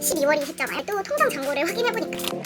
12월이 됐잖아요. 또 통장 잔고를 확인해 보니까.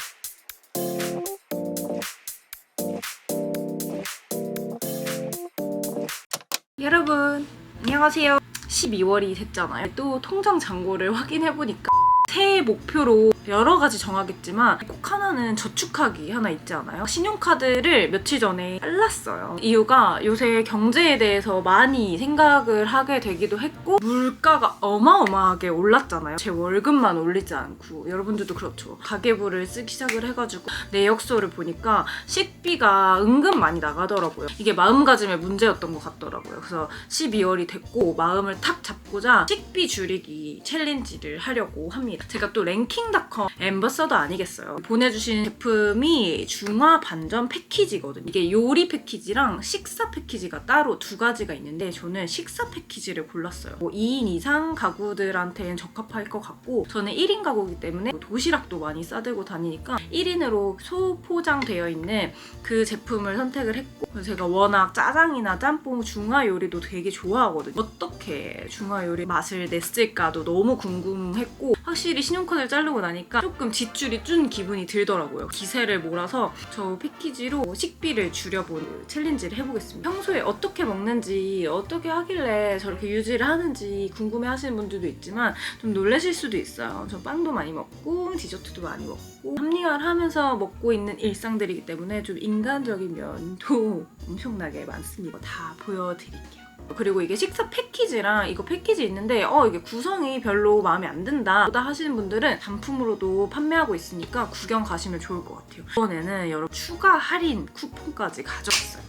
여러분 안녕하세요. 12월이 됐잖아요. 또 통장 잔고를 확인해 보니까 새해 목표로 여러 가지 정하겠지만 꼭 하나는 저축하기 하나 있지 않아요? 신용카드를 며칠 전에 잘랐어요. 이유가 요새 경제에 대해서 많이 생각을 하게 되기도 했고 물가가 어마어마하게 올랐잖아요. 제 월급만 올리지 않고 여러분들도 그렇죠. 가계부를 쓰기 시작을 해가지고 내역서를 보니까 식비가 은근 많이 나가더라고요. 이게 마음가짐의 문제였던 것 같더라고요. 그래서 12월이 됐고 마음을 탁 잡고자 식비 줄이기 챌린지를 하려고 합니다. 제가 또 랭킹닷컴 엠버서더 아니겠어요. 보내주신 제품이 중화 반전 패키지거든요. 이게 요리 패키지랑 식사 패키지가 따로 두 가지가 있는데 저는 식사 패키지를 골랐어요. 뭐 2인 이상 가구들한테는 적합할 것 같고 저는 1인 가구이기 때문에 도시락도 많이 싸들고 다니니까 1인으로 소포장되어 있는 그 제품을 선택을 했고 제가 워낙 짜장이나 짬뽕 중화 요리도 되게 좋아하거든요. 어떻게 중화 요리 맛을 냈을까도 너무 궁금했고 확실히 신용카드를 자르고 나니까 조금 지출이 준 기분이 들더라고요. 기세를 몰아서 저 패키지로 식비를 줄여보는 챌린지를 해보겠습니다. 평소에 어떻게 먹는지 어떻게 하길래 저렇게 유지를 하는지 궁금해 하시는 분들도 있지만 좀 놀라실 수도 있어요. 저 빵도 많이 먹고 디저트도 많이 먹고 합리화를 하면서 먹고 있는 일상들이기 때문에 좀 인간적인 면도 엄청나게 많습니다. 다 보여드릴게요. 그리고 이게 식사 패키지랑 이거 패키지 있는데 어 이게 구성이 별로 마음에 안 든다. 보다 하시는 분들은 단품으로도 판매하고 있으니까 구경 가시면 좋을 것 같아요. 이번에는 여러분 추가 할인 쿠폰까지 가져왔어요.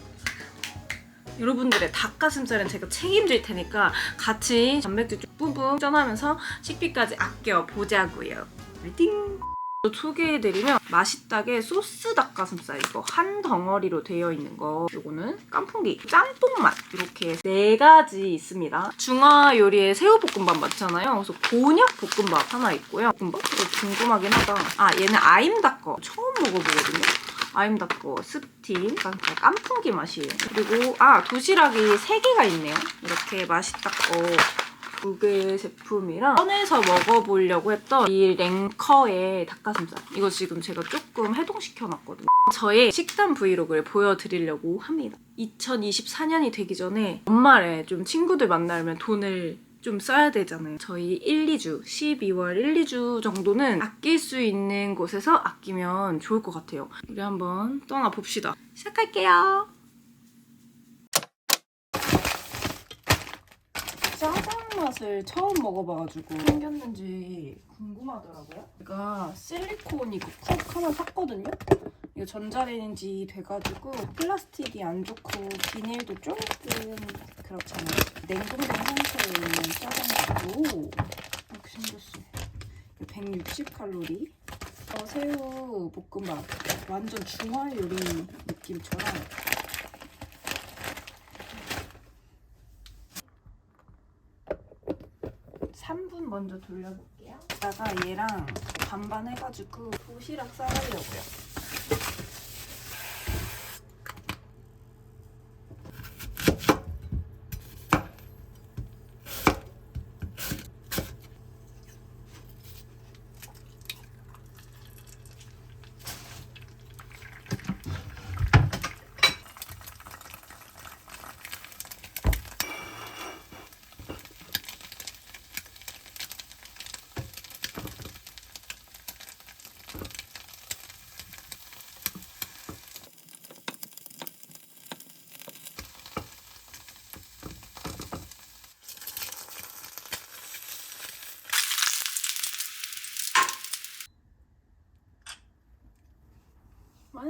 여러분들의 닭가슴살은 제가 책임질 테니까 같이 단백질 좀 뿜뿜 쪄나면서 식비까지 아껴 보자고요. 띵 소개해드리면 맛있다게 소스 닭가슴살 이거 한 덩어리로 되어 있는 거. 요거는 깐풍기 짬뽕 맛. 이렇게 네 가지 있습니다. 중화 요리에 새우볶음밥 맞잖아요. 그래서 곤약 볶음밥 하나 있고요. 볶음밥? 이거 궁금하긴 하다. 아 얘는 아임닭 거. 처음 먹어보거든요. 아임닭 거 스팀 그러니까 깐풍기 맛이에요. 그리고 아 도시락이 세 개가 있네요. 이렇게 맛있다거 두 개의 제품이랑 꺼내서 먹어보려고 했던 이 랭커의 닭가슴살 이거 지금 제가 조금 해동시켜놨거든요 저의 식단 브이로그를 보여드리려고 합니다 2024년이 되기 전에 연말에 좀 친구들 만나려면 돈을 좀 써야 되잖아요. 저희 1, 2주, 12월 1, 2주 정도는 아낄 수 있는 곳에서 아끼면 좋을 것 같아요. 우리 한번 떠나봅시다. 시작할게요. 짜장 맛을 처음 먹어봐가지고 생겼는지 궁금하더라고요. 제가 실리콘 이거 쿡 하나 샀거든요. 이거 전자레인지 돼가지고 플라스틱이 안 좋고 비닐도 조금 그렇잖아요. 냉동된 상태에 있는 짜장이고 이렇게 생겼어요. 160칼로리. 어, 새우 볶음밥 완전 중화 요리 느낌처럼 3분 먼저 돌려볼게요. 이따가 얘랑 반반 해가지고 도시락 싸가려고요.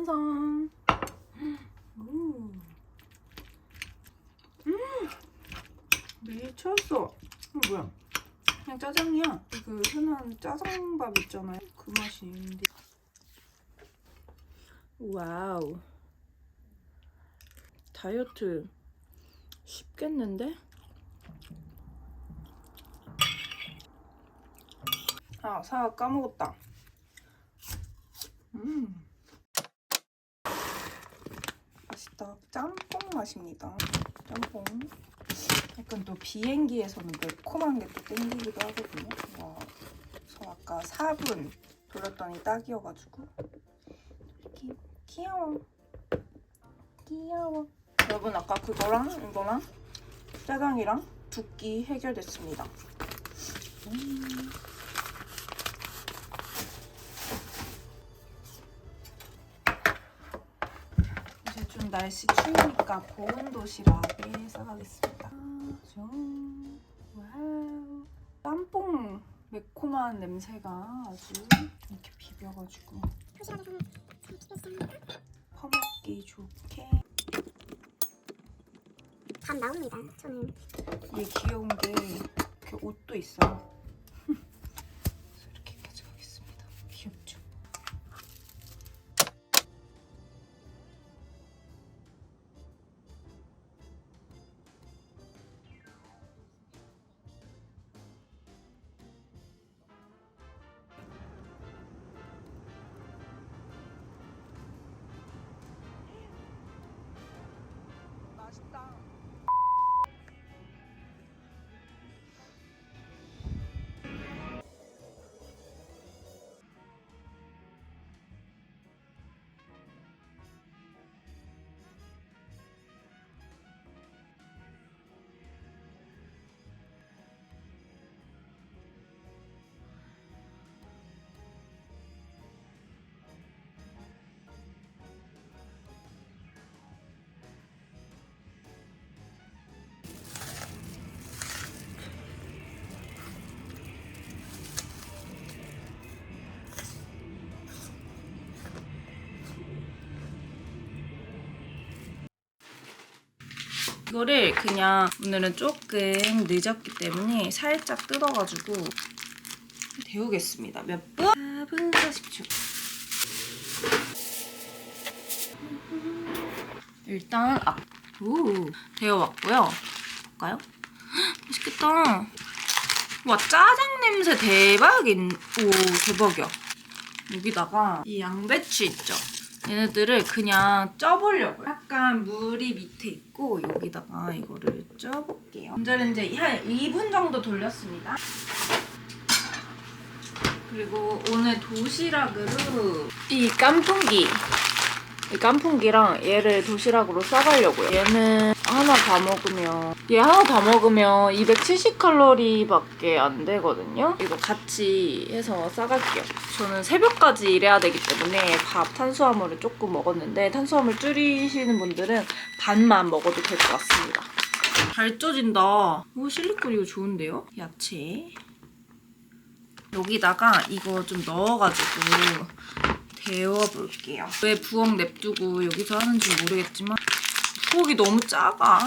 완성. 오. 음. 미쳤어. 이거 뭐야? 그냥 짜장이야. 그 흔한 짜장밥 있잖아요. 그 맛이 있는데. 와우. 다이어트 쉽겠는데? 아, 사과 까먹었다. 음. 맛있다. 짬뽕 맛입니다. 짬뽕. 약간 또 비행기에서는 매콤한 게 또 땡기기도 하거든요. 와, 서랍. 아까 4분 돌렸더니 딱이어가지고 귀, 귀여워 귀여워 여러분 아까 그거랑 이거랑 짜장이랑 두 끼 해결됐습니다 음. 날씨 추우니까 보온 도시락에 싸가겠습니다. 좀 와우. 짬뽕 매콤한 냄새가 아주 이렇게 비벼가지고. 퍼먹기 좋게. 밥 나옵니다. 저는 이게 귀여운 게 이렇게 옷도 있어요. 이거를 그냥 오늘은 조금 늦었기 때문에 살짝 뜯어가지고 데우겠습니다. 몇 분? 4분 40초. 일단 아, 오, 데워왔고요. 볼까요? 헉, 맛있겠다. 와 짜장 냄새 대박인. 오 대박이야. 여기다가 이 양배추 있죠? 얘네들을 그냥 쪄보려고요. 약간 물이 밑에 있고 여기다가 이거를 쪄볼게요. 전자레인지 한 2분 정도 돌렸습니다. 그리고 오늘 도시락으로 이 깐풍기 이 깐풍기랑 얘를 도시락으로 싸가려고요. 얘는 하나 다 먹으면 얘 하나 다 먹으면 270칼로리밖에 안 되거든요. 이거 같이 해서 싸갈게요. 저는 새벽까지 일해야 되기 때문에 밥 탄수화물을 조금 먹었는데 탄수화물 줄이시는 분들은 반만 먹어도 될 것 같습니다. 잘 쪄진다. 오 실리콘 이거 좋은데요? 야채. 여기다가 이거 좀 넣어가지고 데워볼게요. 왜 부엌 냅두고 여기서 하는지 모르겠지만 부엌이 너무 작아.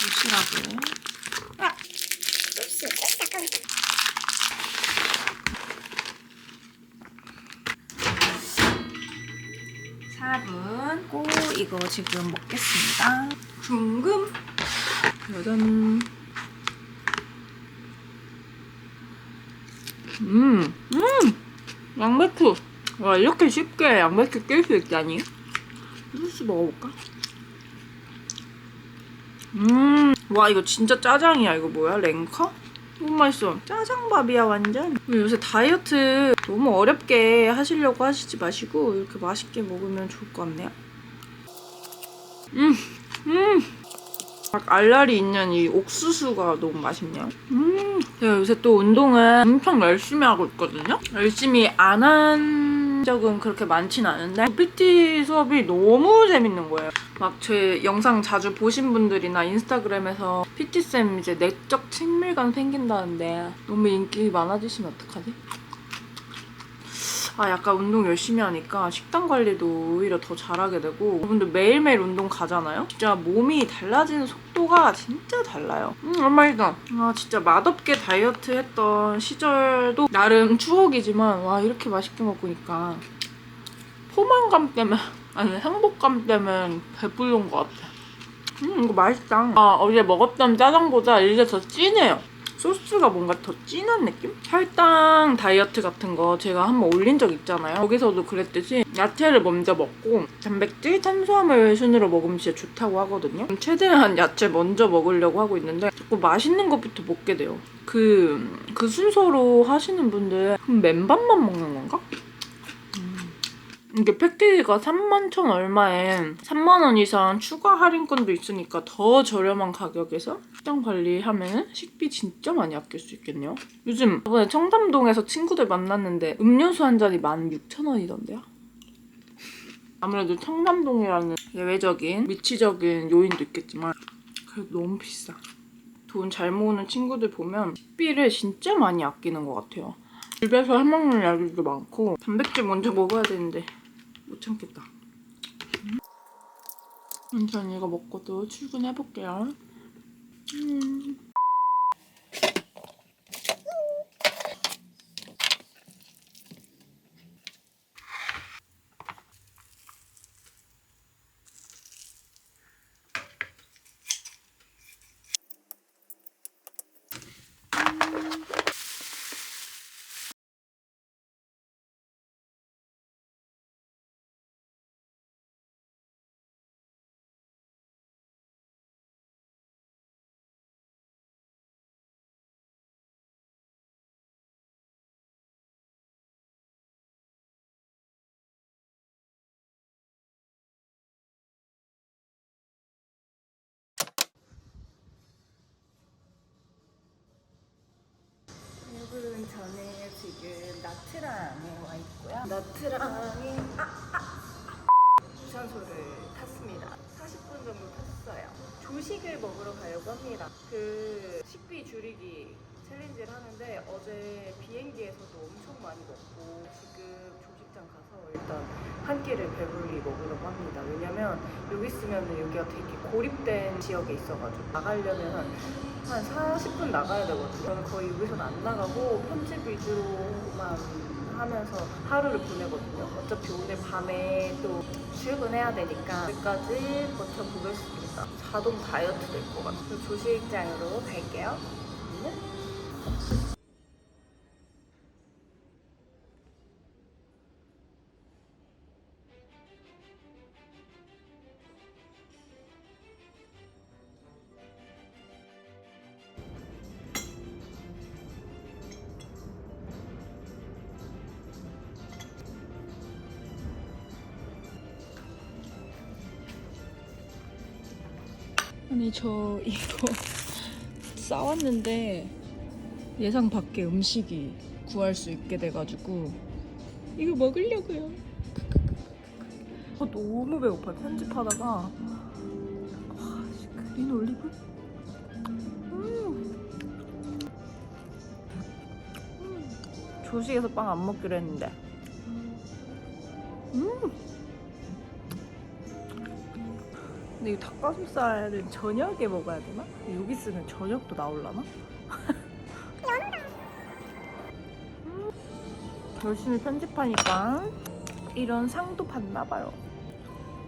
도시락을. 4분 고 이거 지금 먹겠습니다. 궁금. 짜잔. 음, 음, 양배추. 와 이렇게 쉽게 양배추 낄 수 있다니. 소스 먹어볼까? 음, 와 이거 진짜 짜장이야. 이거 뭐야? 랭커? 너무 맛있어. 짜장밥이야 완전. 요새 다이어트 너무 어렵게 하시려고 하시지 마시고 이렇게 맛있게 먹으면 좋을 것 같네요. 음, 음. 막 알알이 있는 이 옥수수가 너무 맛있네요. 음, 제가 요새 또 운동을 엄청 열심히 하고 있거든요. 열심히 안 한 적은 그렇게 많진 않은데 PT 수업이 너무 재밌는 거예요. 막 제 영상 자주 보신 분들이나 인스타그램에서 PT쌤 이제 내적 친밀감 생긴다는데 너무 인기 많아지시면 어떡하지? 아 약간 운동 열심히 하니까 식단 관리도 오히려 더 잘하게 되고. 여러분들 매일매일 운동 가잖아요? 진짜 몸이 달라지는 속도가 진짜 달라요. 음 맛있다. 아 진짜 맛없게 다이어트 했던 시절도 나름 추억이지만 와 이렇게 맛있게 먹으니까 포만감 때문에 아니 행복감 때문에 배부른 것 같아. 음 이거 맛있다. 아 어제 먹었던 짜장보다 이게 더 진해요 소스가 뭔가 더 진한 느낌? 혈당 다이어트 같은 거 제가 한번 올린 적 있잖아요. 거기서도 그랬듯이 야채를 먼저 먹고 단백질, 탄수화물 순으로 먹으면 진짜 좋다고 하거든요. 최대한 야채 먼저 먹으려고 하고 있는데 자꾸 맛있는 것부터 먹게 돼요. 그, 그 순서로 하시는 분들 그럼 맨밥만 먹는 건가? 이게 패키지가 3만 천 얼마에 3만 원 이상 추가 할인권도 있으니까 더 저렴한 가격에서 식단 관리하면 식비 진짜 많이 아낄 수 있겠네요. 요즘 저번에 청담동에서 친구들 만났는데 음료수 한 잔이 16,000원이던데요. 아무래도 청담동이라는 예외적인 미치적인 요인도 있겠지만 그래도 너무 비싸. 돈 잘 모으는 친구들 보면 식비를 진짜 많이 아끼는 것 같아요. 집에서 해먹는 야들도 많고 단백질 먼저 먹어야 되는데 못 참겠다. 음, 전 이거 먹고도 출근해볼게요. 음. 저는 지금 나트랑에 와 있고요. 나트랑이 아, 아, 유산소를 탔습니다. 40분 정도 탔어요. 조식을 먹으러 가려고 합니다. 그 식비 줄이기 챌린지를 하는데 어제 비행기에서도 엄청 많이 먹고 지금 일단 한 끼를 배불리 먹으려고 합니다. 왜냐면 여기 있으면 여기가 되게 고립된 지역에 있어가지고 나가려면 한 한 40분 나가야 되거든요. 저는 거의 여기서는 안 나가고 편집 위주로만 하면서 하루를 보내거든요. 어차피 오늘 밤에 또 출근해야 되니까 여기까지 버텨보겠습니다. 자동 다이어트 될 것 같아요. 조식장으로 갈게요. 네. 아니 저 이거 싸왔는데 예상 밖의 음식이 구할 수 있게 돼가지고 이거 먹으려고요. 아, 너무 배고파 편집하다가 와 씨, 그린 올리브 음. 음. 조식에서 빵 안 먹기로 했는데 근데 이 닭가슴살은 저녁에 먹어야 되나? 여기 쓰는 저녁도 나올라나? 음, 열심히 편집하니까 이런 상도 받나봐요.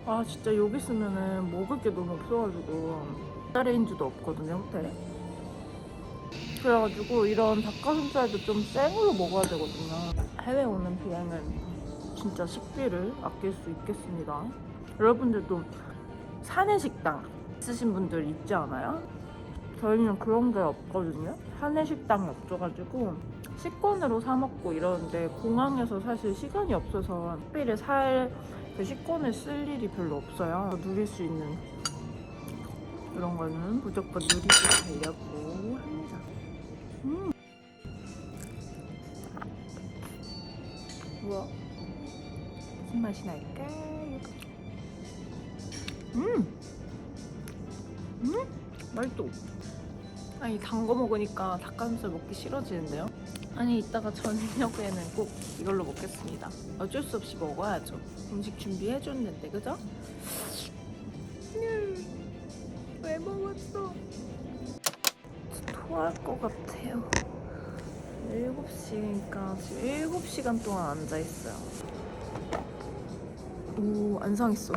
아 진짜 여기 쓰면은 먹을 게 너무 없어가지고 레인지도 없거든요 호텔에. 그래가지고 이런 닭가슴살도 좀 생으로 먹어야 되거든요. 해외 오는 비행은 진짜 식비를 아낄 수 있겠습니다. 여러분들도 사내 식당 쓰신 분들 있지 않아요? 저희는 그런 게 없거든요. 사내 식당이 없어가지고 식권으로 사 먹고 이러는데 공항에서 사실 시간이 없어서 식비를 살그 식권을 쓸 일이 별로 없어요. 누릴 수 있는 이런 거는 무조건 누리고 가려고 합니다. 음. 우와. 무슨 맛이 날까요? 음! 음! 맛있어. 아니, 단 거 먹으니까 닭가슴살 먹기 싫어지는데요? 아니, 이따가 저녁에는 꼭 이걸로 먹겠습니다. 어쩔 수 없이 먹어야죠. 음식 준비해줬는데, 그죠? 음, 왜 먹었어? 토할 것 같아요. 7시니까 지금 7시간 동안 앉아있어요. 오, 안 상했어.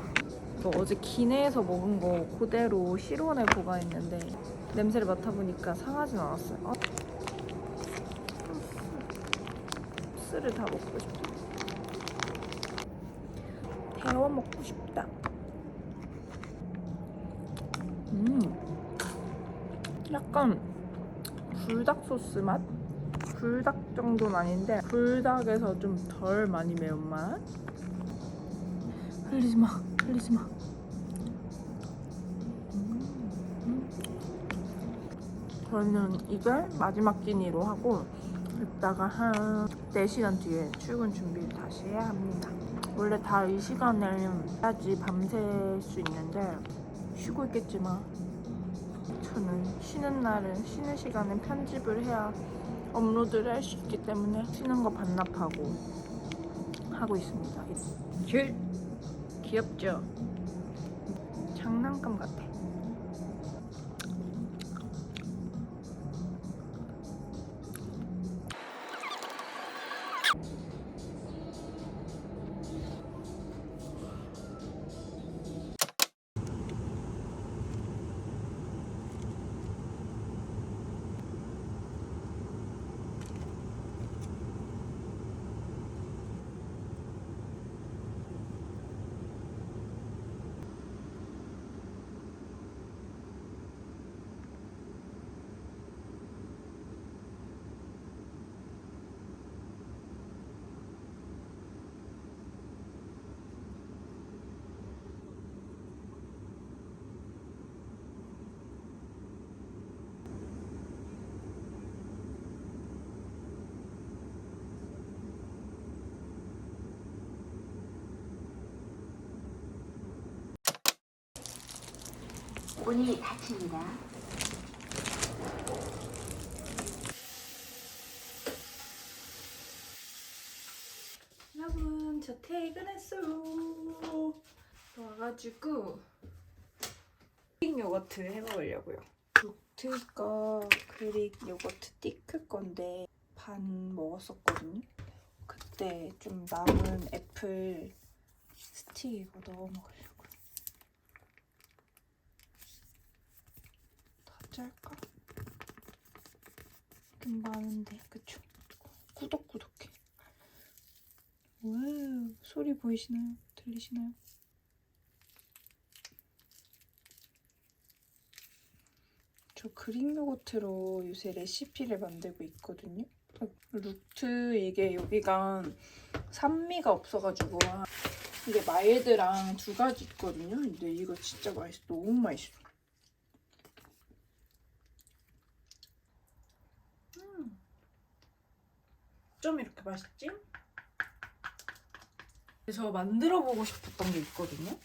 또 어제 기내에서 먹은 거 그대로 실온에 보관했는데 냄새를 맡아보니까 상하진 않았어요. 어? 아. 스를 다 먹고 싶다. 데워 먹고 싶다. 음, 약간 불닭 소스 맛? 불닭 정도는 아닌데 불닭에서 좀 덜 많이 매운맛? 흘리지 마, 흘리지 마. 음, 저희는 이걸 마지막 끼니로 하고 이따가 한 4시간 뒤에 출근 준비를 다시 해야 합니다. 원래 다 이 시간에 해야지 밤샐 수 있는데 쉬고 있겠지만 저는 쉬는 날은 쉬는 시간에 편집을 해야 업로드를 할 수 있기 때문에 쉬는 거 반납하고 하고 있습니다. 귤 귀엽죠? 장난감 같아. 문이 닫힙니다. 여러분 저 퇴근했어요. 와가지고 그릭 요거트 해먹으려고요. 루트가 그릭 요거트 티크 건데 반 먹었었거든요. 그때 좀 남은 애플 스틱 이거 넣어 먹으려고 다 짤까? 좀 많은데 그쵸? 꾸덕꾸덕해 와우, 소리 보이시나요? 들리시나요? 저 그릭 요거트로 요새 레시피를 만들고 있거든요. 루트 이게 여기가 산미가 없어가지고 이게 마일드랑 두 가지 있거든요. 근데 이거 진짜 맛있어. 너무 맛있어. 좀 이렇게 맛있지? 저 만들어 보고 싶었던 게 있거든요.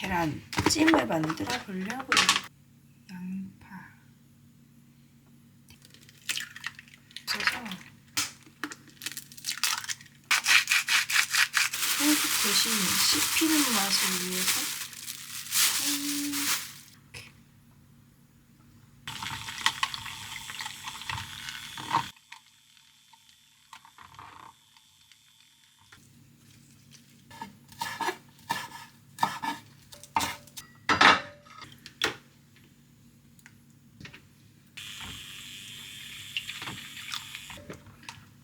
계란 찜을 만들어 보려고요. 양파 그래서 소주 대신 씹히는 맛을 위해서 음, 이렇게.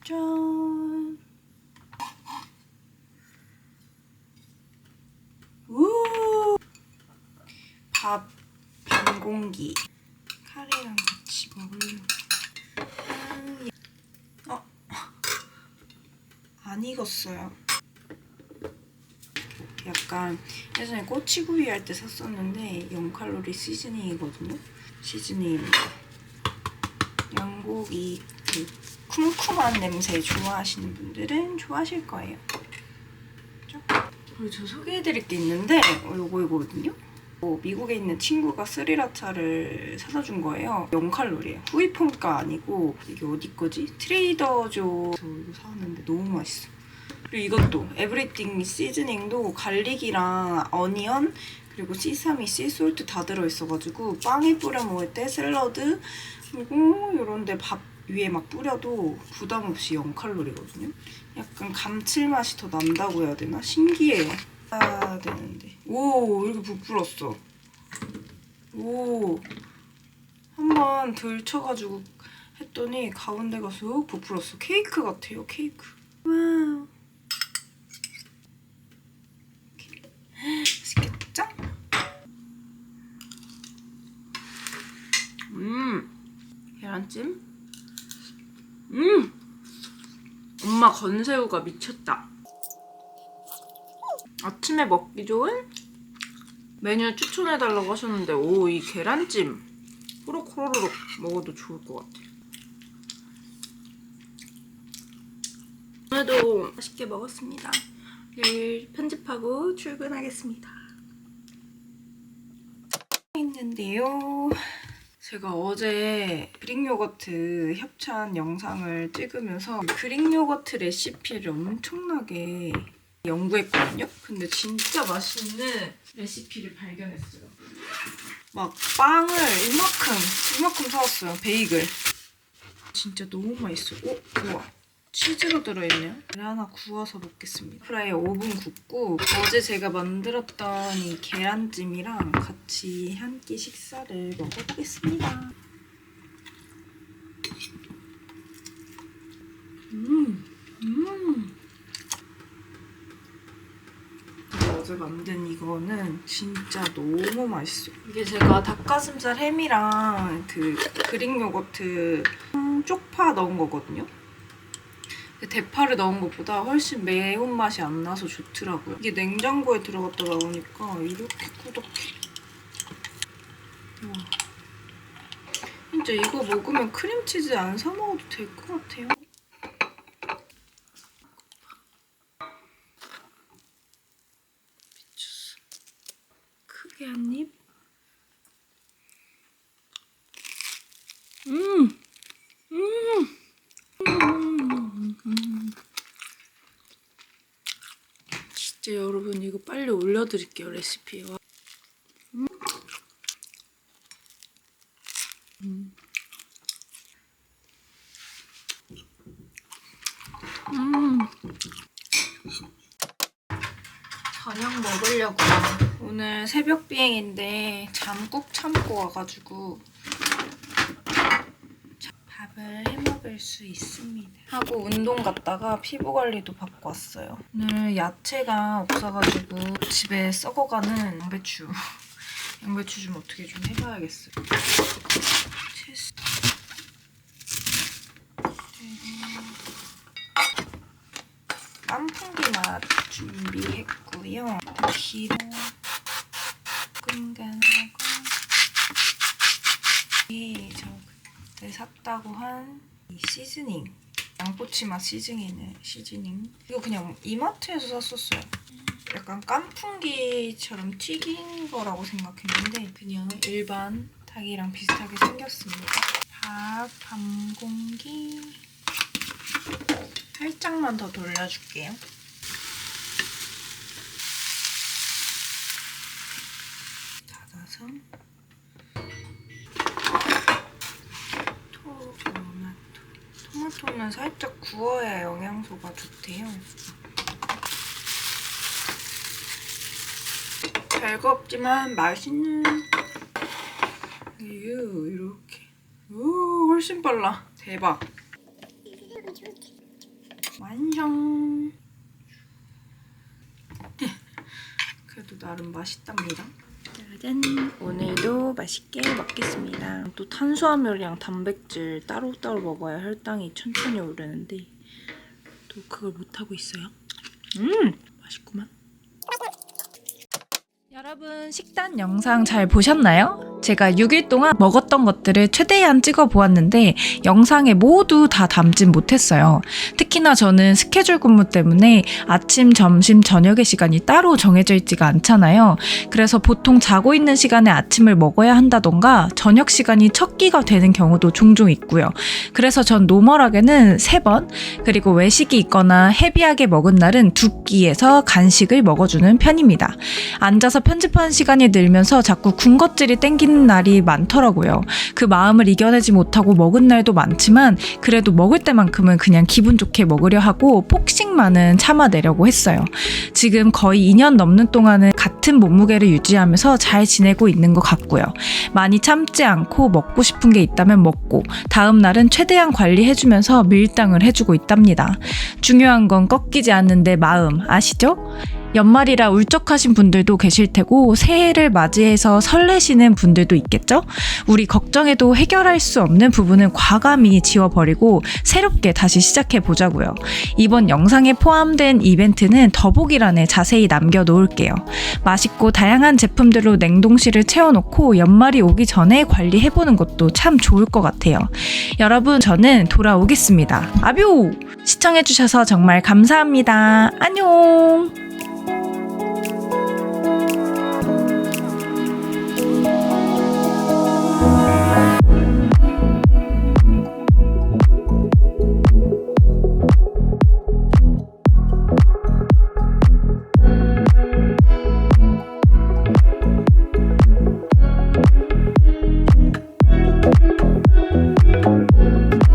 짠. 우. 밥 반 공기. 카레랑 같이 먹으려고. 음, 어. 안 익었어요. 약간 예전에 꼬치구이 할 때 샀었는데 0칼로리 시즈닝이거든요. 시즈닝입니다. 양고기 그 쿰쿰한 냄새 좋아하시는 분들은 좋아하실 거예요. 그죠? 그리고 저 소개해드릴 게 있는데 어, 요거 이거거든요. 어, 미국에 있는 친구가 스리라차를 사다 준 거예요. 0칼로리예요. 후이펑가 아니고 이게 어디 거지? 트레이더조에서 이거 사왔는데 너무 맛있어. 그리고 이것도 에브리띵 시즈닝도 갈릭이랑 어니언 그리고 시사미, 씨솔트 다 들어있어가지고 빵에 뿌려 먹을 때 샐러드 그리고 이런데 밥 위에 막 뿌려도 부담 없이 0칼로리거든요. 약간 감칠맛이 더 난다고 해야 되나? 신기해요. 해야 되는데. 오, 이렇게 부풀었어. 오. 한번 들쳐가지고 했더니 가운데가 쑥 부풀었어. 케이크 같아요, 케이크. 와우. 맛있겠죠? 음. 계란찜? 음! 엄마 건새우가 미쳤다. 아침에 먹기 좋은 메뉴 추천해달라고 하셨는데, 오, 이 계란찜. 호로호로록 먹어도 좋을 것 같아요. 오늘도 맛있게 먹었습니다. 내일 편집하고 출근하겠습니다. 있는데요. 제가 어제 그릭 요거트 협찬 영상을 찍으면서 그릭 요거트 레시피를 엄청나게 연구했거든요. 근데 진짜 맛있는 레시피를 발견했어요. 막 빵을 이만큼 이만큼 사왔어요. 베이글. 진짜 너무 맛있어요. 오, 우와. 치즈가 들어있네요. 하나 구워서 먹겠습니다. 프라이에 5분 굽고 어제 제가 만들었던 이 계란찜이랑 같이 한 끼 식사를 먹어보겠습니다. 음, 음. 어제 만든 이거는 진짜 너무 맛있어요. 이게 제가 닭가슴살 햄이랑 그 그릭 요거트 쪽파 넣은 거거든요. 대파를 넣은 것보다 훨씬 매운맛이 안 나서 좋더라고요. 이게 냉장고에 들어갔다 나오니까 이렇게 꾸덕해. 와. 진짜 이거 먹으면 크림치즈 안 사 먹어도 될 것 같아요. 미쳤어. 크게 한 입. 음! 음! 진짜 여러분 이거 빨리 올려드릴게요 레시피 와. 음. 음. 음. 저녁 먹으려고 오늘 새벽 비행인데 잠 꾹 참고 와가지고 밥을 해 먹을 수 있습니다. 하고 운동 갔다가 피부 관리도 받고 왔어요. 오늘 야채가 없어가지고 집에 썩어가는 양배추. 양배추 좀 어떻게 좀 해봐야겠어요. 깐풍기 맛 준비했고요. 기름, 끈간하고 이저 그때 샀다고 한 이 시즈닝 양꼬치 맛 시즈닝 시즈닝 이거 그냥 이마트에서 샀었어요. 약간 깐풍기처럼 튀긴 거라고 생각했는데 그냥 일반 닭이랑 비슷하게 생겼습니다. 밥반 공기 살짝만 더 돌려줄게요. 닫아서 토마토 토마토는 살짝 구워야 영양소가 좋대요. 별거 없지만 맛있는 유 이렇게. 오 훨씬 빨라. 대박. 완성. 그래도 나름 맛있답니다 짜잔 오늘도 맛있게 먹겠습니다. 또 탄수화물이랑 단백질 따로따로 먹어야 혈당이 천천히 오르는데 또 그걸 못하고 있어요? 음! 맛있구만. 여러분 식단 영상 잘 보셨나요? 제가 6일 동안 먹었던 것들을 최대한 찍어 보았는데 영상에 모두 다 담진 못했어요. 나 저는 스케줄 근무 때문에 아침, 점심, 저녁의 시간이 따로 정해져 있지가 않잖아요. 그래서 보통 자고 있는 시간에 아침을 먹어야 한다던가 저녁 시간이 첫 끼가 되는 경우도 종종 있고요. 그래서 전 노멀하게는 3번, 그리고 외식이 있거나 헤비하게 먹은 날은 두 끼에서 간식을 먹어주는 편입니다. 앉아서 편집하는 시간이 늘면서 자꾸 군것질이 땡기는 날이 많더라고요. 그 마음을 이겨내지 못하고 먹은 날도 많지만 그래도 먹을 때만큼은 그냥 기분 좋게 먹으려 하고 폭식만은 참아내려고 했어요. 지금 거의 2년 넘는 동안은 같은 몸무게를 유지하면서 잘 지내고 있는 것 같고요. 많이 참지 않고 먹고 싶은 게 있다면 먹고 다음 날은 최대한 관리해주면서 밀당을 해주고 있답니다. 중요한 건 꺾이지 않는 내 마음 아시죠? 연말이라 울적하신 분들도 계실 테고 새해를 맞이해서 설레시는 분들도 있겠죠? 우리 걱정해도 해결할 수 없는 부분은 과감히 지워버리고 새롭게 다시 시작해 보자고요. 이번 영상에 포함된 이벤트는 더보기란에 자세히 남겨놓을게요. 맛있고 다양한 제품들로 냉동실을 채워놓고 연말이 오기 전에 관리해보는 것도 참 좋을 것 같아요. 여러분, 저는 돌아오겠습니다. 아뷰! 시청해주셔서 정말 감사합니다. 안녕! Música